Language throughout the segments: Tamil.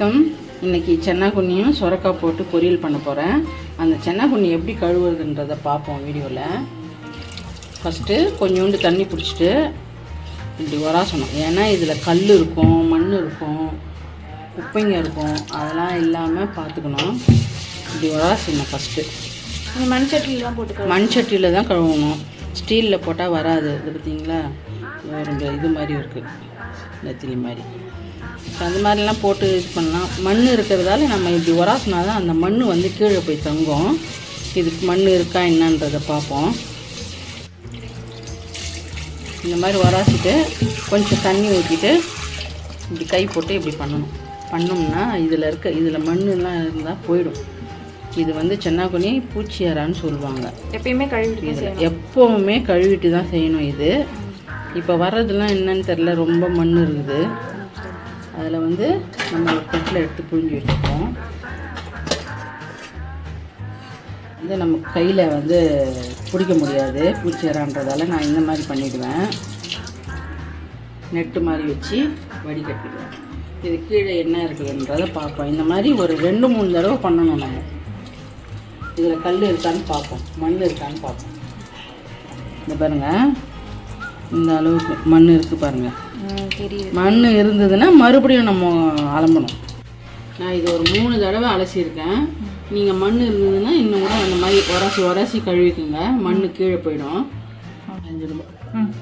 வணக்கம். இன்னைக்கு சென்னாக்குண்ணியும் சுரக்காய் போட்டு பொரியல் பண்ண போகிறேன் அந்த சென்னாக்குண்ணி எப்படி கழுவுறதுன்றதை பார்ப்போம் வீடியோவில் ஃபஸ்ட்டு கொஞ்சோண்டு தண்ணி பிடிச்சிட்டு இப்படி உராசணும் ஏன்னா இதில் கல் இருக்கும் மண் இருக்கும் குப்பைங்க இருக்கும். அதெல்லாம் இல்லாமல் பார்த்துக்கணும். இப்படி உராசணும் ஃபஸ்ட்டு மண் சட்டிலாம் போட்டுக்கலாம் மண் சட்டியில் தான் கழுவணும். ஸ்டீலில் போட்டால் வராது. இது பார்த்தீங்களா ஒரு இது மாதிரி இருக்குது நெத்திலி மாதிரி. So, அந்த மாதிரிலாம் போட்டு இது பண்ணலாம். மண் இருக்கிறதால நம்ம இப்படி உராசினா தான் அந்த மண் வந்து கீழே போய் தங்கும். இதுக்கு மண் இருக்கா என்னன்றதை பார்ப்போம். இந்த மாதிரி உராசிட்டு கொஞ்சம் தண்ணி ஊற்றிட்டு இப்படி கை போட்டு இப்படி பண்ணணும். பண்ணோம்னா இதில் இருக்க இதில் மண்ணெல்லாம் இருந்தால் போயிடும். இது வந்து சென்னாக்குனி பூச்சியரான்னு சொல்லுவாங்க. எப்பயுமே கழுவிட்டு எப்போவுமே கழுவிட்டு தான் செய்யணும் இது. இப்போ வர்றதுலாம் என்னன்னு தெரில ரொம்ப மண் இருக்குது. அதில் வந்து நம்ம ஒரு தட்டில் எடுத்து புழிஞ்சு வச்சுப்போம். வந்து நம்ம கையில் வந்து பிடிக்க முடியாது. பூச்சேரான்றதால நான் இந்த மாதிரி பண்ணிவிடுவேன் நெட்டு மாதிரி வச்சு வடிகட்டிடுவேன். இது கீழே என்ன இருக்குதுன்றதை பார்ப்போம். இந்த மாதிரி ஒரு ரெண்டு மூணு தடவை பண்ணணும் நம்ம இதில் கல் இருக்கான்னு பார்ப்போம். மண் இருக்கான்னு பார்ப்போம். இந்த பாருங்கள் இந்த அளவுக்கு மண் இருக்குது பாருங்கள் மண் இருந்ததுன்னா மறுபடியும் நம்ம அலம்பணும். நான் இது ஒரு மூணு தடவை அலசியிருக்கேன். நீங்கள் மண் இருந்ததுன்னா இன்னும் கூட அந்த மாதிரி உரசி உரசி கழுவிக்குங்க. மண் கீழே போயிடும். பதினஞ்சு ரூபாய் ம்.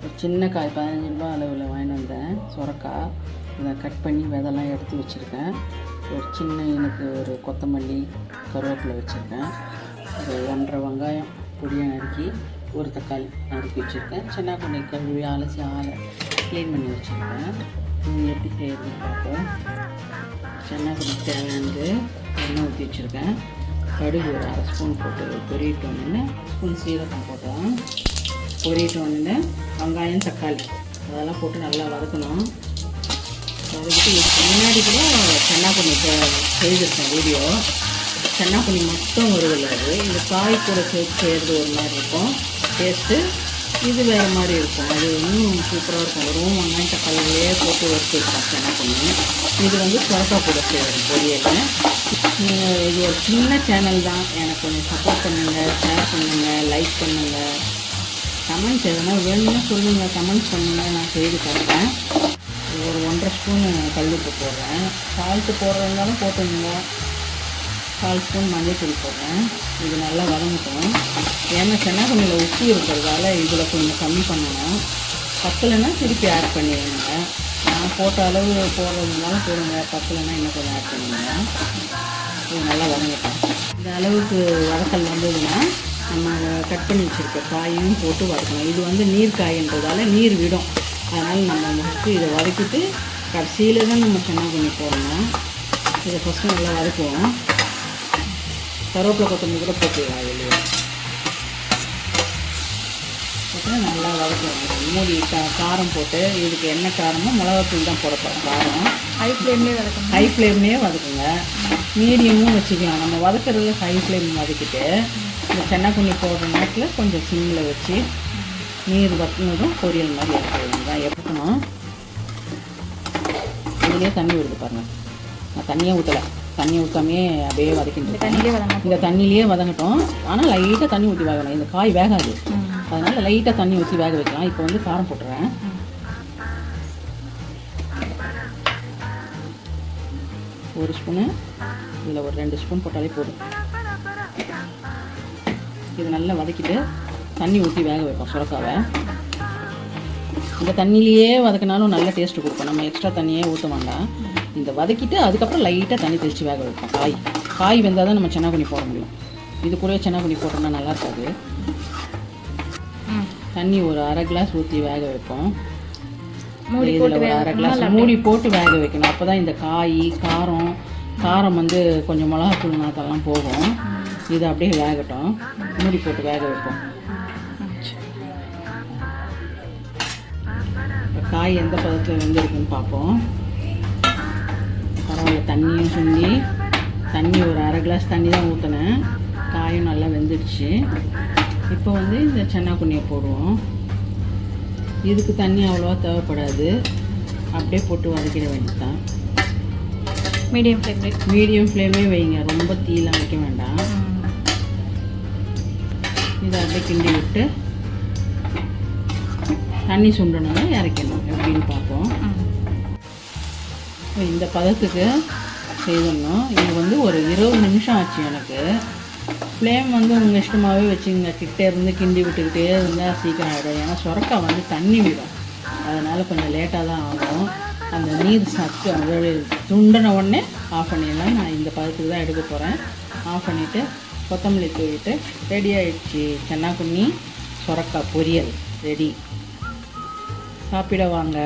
ஒரு சின்ன காய் பதினஞ்சு ரூபாய் அளவில் வாங்கிட்டு வந்தேன். சுரக்காய் இதை கட் பண்ணி விதெல்லாம் எடுத்து வச்சுருக்கேன். ஒரு சின்ன எனக்கு ஒரு கொத்தமல்லி கருவேப்பிலை வச்சுருக்கேன். ஒரு ஒன்றரை வெங்காயம் பொடியாக நறுக்கி ஒரு தக்காளி நறுக்கி வச்சுருக்கேன். சின்ன பண்ணி கழுவி அலசி ஆலை க்ளீன் பண்ணி வச்சுருக்கேன். இது எப்படி செய்யறதுன்னு பார்ப்போம். சின்ன பண்ணி தேவையானது எண்ணெய் ஊற்றி வச்சுருக்கேன். கடுகு ஒரு அரை ஸ்பூன் போட்டு பொரியிட்டு ஸ்பூன் சீரகம் போட்டோம் பொரியிட்டு வெங்காயம் தக்காளி. அதெல்லாம் போட்டு நல்லா வதக்கணும். வதக்கிட்டு முன்னாடி கூட சென்னாப்பண்ணி செய்திருக்கேன் வீடியோ. சென்னாப்பண்ணி மட்டும் வருதில்ல அது. இந்த காய் கூட சேர்த்து செய்கிறது ஒரு மாதிரி இருக்கும். டேஸ்ட்டு இது வேறு மாதிரி இருக்கும். அது இன்னும் சூப்பராக இருக்கும். வெறும் வெங்காயம் தக்காளியே போட்டு வறுத்துருக்கோம் சென்னாப்பண்ணி இது வந்து சுரக்காய் கூட செய்வது பொரியல். நீங்கள் இது ஒரு சின்ன சேனல் தான். எனக்கு கொஞ்சம் சப்போர்ட் பண்ணுங்கள் ஷேர் பண்ணுங்கள் லைக் பண்ணுங்கள் கமெண்ட்ஸ் எதனா வேணும்னா சொல்லுங்கள் கமெண்ட்ஸ் பண்ணுங்கள் நான் செய்து தரேன். ஒரு ஒன்றரை ஸ்பூன் கல்லுப்பு போடுறேன். சால்ட்டு போடுறதுனாலும் போட்டுங்க கால் ஸ்பூன் மஞ்சள் போடுறேன். இது நல்லா வதங்கட்டும். ஏன்னா சென்னாக்குண்ணியில் உப்பு இருக்கிறதால இதில் கொஞ்சம் கம்மி பண்ணணும். பத்தலைன்னா திருப்பி ஆட் பண்ணிடுங்க. நான் போட்ட அளவு போடுறதுனால போடுங்க. பத்தலைன்னா இன்னும் கொஞ்சம் ஆட் பண்ணிடுங்க. இது நல்லா வதங்கட்டும். இந்த அளவுக்கு வதக்கல் வந்ததுன்னா நம்ம கட் பண்ணி வச்சுருக்க காயும் போட்டு வதக்கணும். இது வந்து நீர் காயின்றதால நீர் விடும். அதனால் நம்ம ஃபஸ்ட்டு இதை வதக்கிட்டு கடைசியில் தான் நம்ம சென்னாய் பண்ணி போடணும். இதை ஃபஸ்ட்டு நல்லா வதக்குவோம். கருவேப்பிலை கொத்தமல்லி கூட போட்டுக்கலாம் வெளியே போட்டு நல்லா வதக்குவோம் மூடி காரம் போட்டு இதுக்கு என்ன காரமோ மிளகாத்தூள் தான் போட போகிறோம் காரம். ஹை ஃப்ளேம்லேயே வதக்கணும்? ஹை ஃப்ளேம்லேயே வதக்குங்க. மீடியமும் வச்சுக்கலாம். நம்ம வதக்குறதுல ஹை ஃப்ளேம் வதக்கிட்டு இந்த சென்னாக்குண்ணி போடுற நேரத்தில் கொஞ்சம் சிம்மில் வச்சு நீர் வத்தினதும் பொரியல் மாதிரி எடுத்துக்கலாம் தான் எடுக்கணும் இதுலேயே தண்ணி வருது பாருங்கள் நான் தண்ணியே ஊற்றலை தண்ணி ஊற்றாமே அப்படியே வதக்கிட்டு தண்ணியிலே இந்த தண்ணியிலேயே வதங்கட்டும். ஆனால் லைட்டாக தண்ணி ஊற்றி வேகணும் இந்த காய் வேகாது. அதனால் லைட்டாக தண்ணி ஊற்றி வேக வைக்கலாம். இப்போ வந்து காரம் போட்டுறேன். ஒரு ஸ்பூனு இதில் ஒரு ரெண்டு ஸ்பூன் போட்டாலே போதும். இது நல்லா வதக்கிட்டு தண்ணி ஊற்றி வேக வைப்போம் சுரக்காவை. இந்த தண்ணியிலேயே வதக்கினாலும் நல்ல டேஸ்ட்டு கொடுக்கும். நம்ம எக்ஸ்ட்ரா தண்ணியே ஊற்ற வேண்டாம். இந்த வதக்கிட்டு அதுக்கப்புறம் லைட்டாக தண்ணி தெளித்து வேக வைப்போம். காய். காய் வெந்தால் தான் நம்ம சென்னாக்குனி போட முடியும். இது கூடவே சென்னாக்குனி போட்டோம்னா நல்லா இருக்காது. தண்ணி ஒரு அரை கிளாஸ் ஊற்றி வேக வைப்போம். இதில் ஒரு அரை கிளாஸ் மூடி போட்டு வேக வைக்கணும். அப்போ தான் இந்த காய் காரம் காரம் வந்து கொஞ்சம் மிளகாத்தூள் நாத்தெல்லாம் போகும். இது அப்படியே வேகட்டும். மூடி போட்டு வேக வைப்போம். காய் எந்த பதத்தில் வெந்திருக்குன்னு பார்ப்போம். பரவாயில்ல தண்ணியும் சுண்டி தண்ணி ஒரு அரை கிளாஸ் தண்ணி தான் ஊற்றினேன் காயும் நல்லா வெந்துடுச்சு. இப்போ வந்து இந்த சென்னாக்குண்ணியை போடுவோம். இதுக்கு தண்ணி அவ்வளோவா தேவைப்படாது. அப்படியே போட்டு வதக்கிட வேண்டியதுதான். மீடியம் ஃப்ளேம்லேயே மீடியம் ஃப்ளேமே வைங்க. ரொம்ப தீலாம் வைக்க வேண்டாம். இதை அப்படியே கிண்டி விட்டு தண்ணி சுண்டணும்னா இறக்கணும். எப்படின்னு பார்ப்போம். இந்த பதத்துக்கு செய்தணும் இது வந்து ஒரு இருபது நிமிஷம் ஆச்சு எனக்கு. ஃப்ளேம் வந்து உங்கள் இஷ்டமாகவே வச்சுங்க கிட்டே இருந்து கிண்டி விட்டுக்கிட்டே இருந்தால் சீக்கிரம் ஆகிடும் ஏன்னா சுரக்கா வந்து தண்ணி விடும். அதனால் கொஞ்சம் லேட்டாக தான் ஆகும். அந்த நீர் சத்து அதோட துண்டின உடனே ஆஃப் பண்ணிடலாம். நான் இந்த பதத்துக்கு தான் எடுக்க போகிறேன் ஆஃப் பண்ணிவிட்டு கொத்தமல்லி தூவிட்டு ரெடி ஆகிடுச்சு சென்னா குன்னி பொரியல் ரெடி சாப்பிட வாங்க.